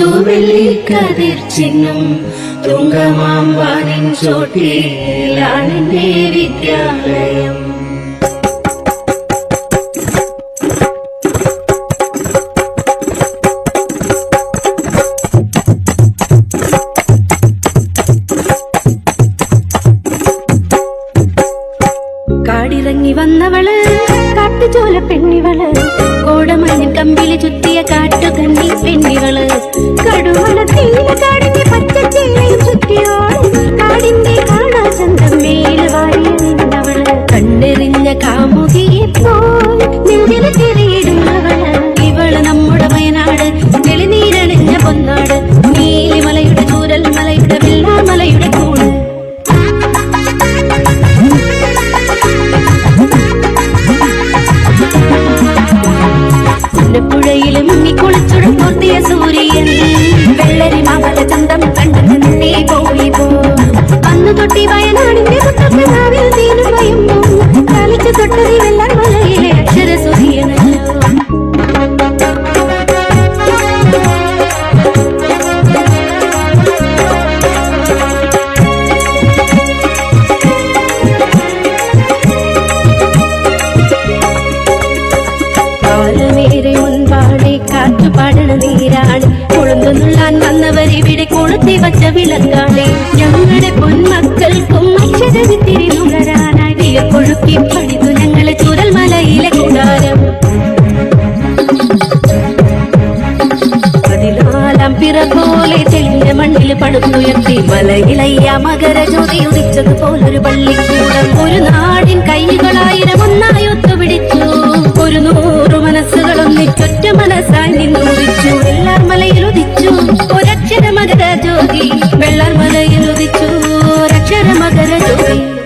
തൂവെള്ളി തുങ്കമാമ്പാനിൻ ചോട്ടിലാണെന്റെ വിദ്യാലയം. കാടിറങ്ങി വന്നവൾ കാട്ടുചോല പെണ്ണിവൾ കോടമഞ്ഞ കമ്പിളി ചുറ്റി ഉയർത്തി മലയിലയ്യ മകര ജ്യോതി ഉദിച്ചതുപോലൊരു പള്ളിക്കൂടം. ഒരു നാടിൻ കൈകളായിരം ഒന്നായി ഒത്തുപിടിച്ചു. ഒരു നൂറു മനസ്സുകളൊന്നിച്ചൊറ്റ മനസ്സായി നിന്നുദിച്ചു വെള്ളാർ മലയിൽ ഉദിച്ചു. ഒരക്ഷര മകര ജ്യോതി. വെള്ളാർ മലയിൽ ഉദിച്ചു. ഒരക്ഷര മകര ജ്യോതി.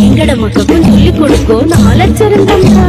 எங்கட மக்களுக்கும் சொல்லிக் கொடுக்கோன்னு அலைச்சருந்தம்டா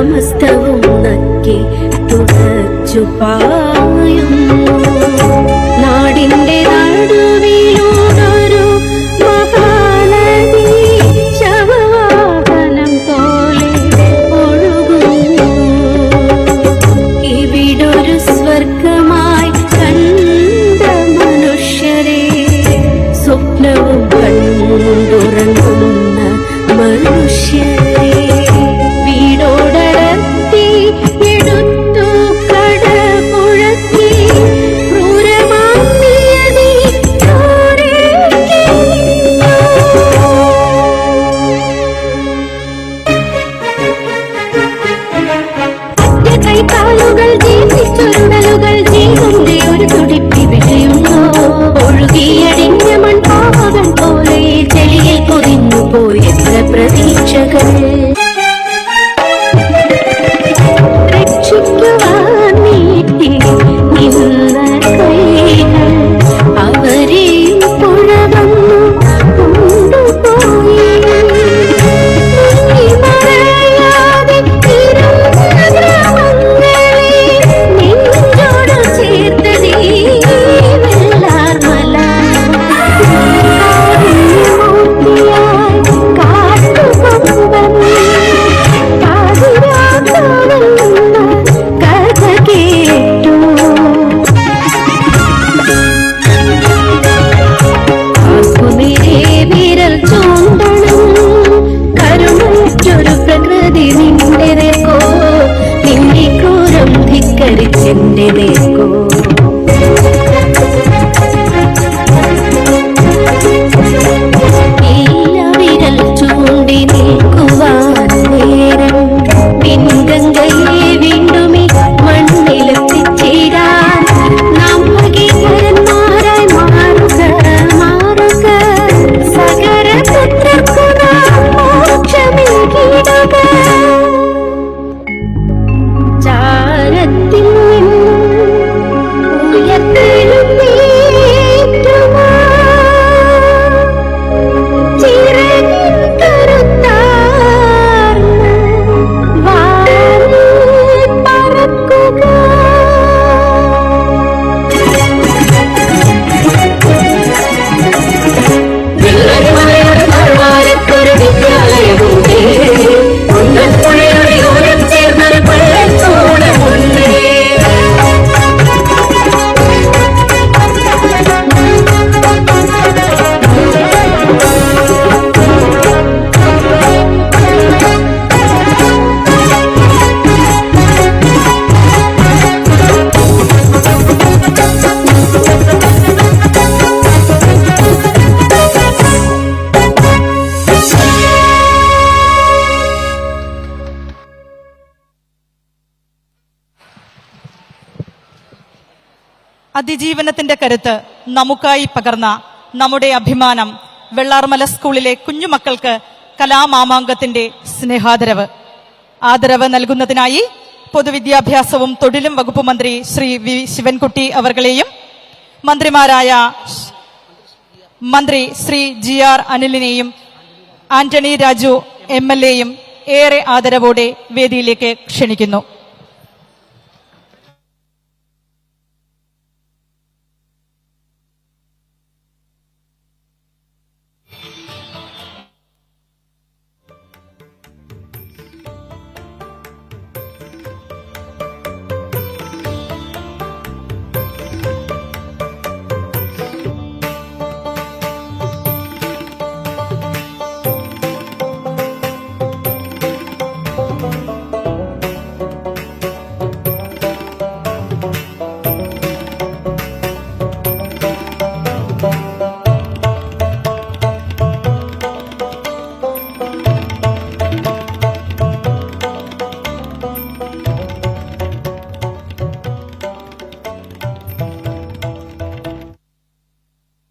സമസ്തവും നക്കി തുടച്ചു പായുന്നു നാടിന്റെ చిన్నదేకో അതിജീവനത്തിന്റെ കരുത്ത് നമുക്കായി പകർന്ന നമ്മുടെ അഭിമാനം വെള്ളാർമല സ്കൂളിലെ കുഞ്ഞുമക്കൾക്ക് കലാമാമാങ്കത്തിന്റെ സ്നേഹാദരവ്. ആദരവ് നൽകുന്നതിനായി പൊതുവിദ്യാഭ്യാസവും തൊഴിലും വകുപ്പ് മന്ത്രി ശ്രീ വി ശിവൻകുട്ടി അവർകളെയും മന്ത്രിമാരായ മന്ത്രി ശ്രീ ജി ആർ അനിലിനെയും ആന്റണി രാജു എം എൽ എയും ഏറെ ആദരവോടെ വേദിയിലേക്ക് ക്ഷണിക്കുന്നു.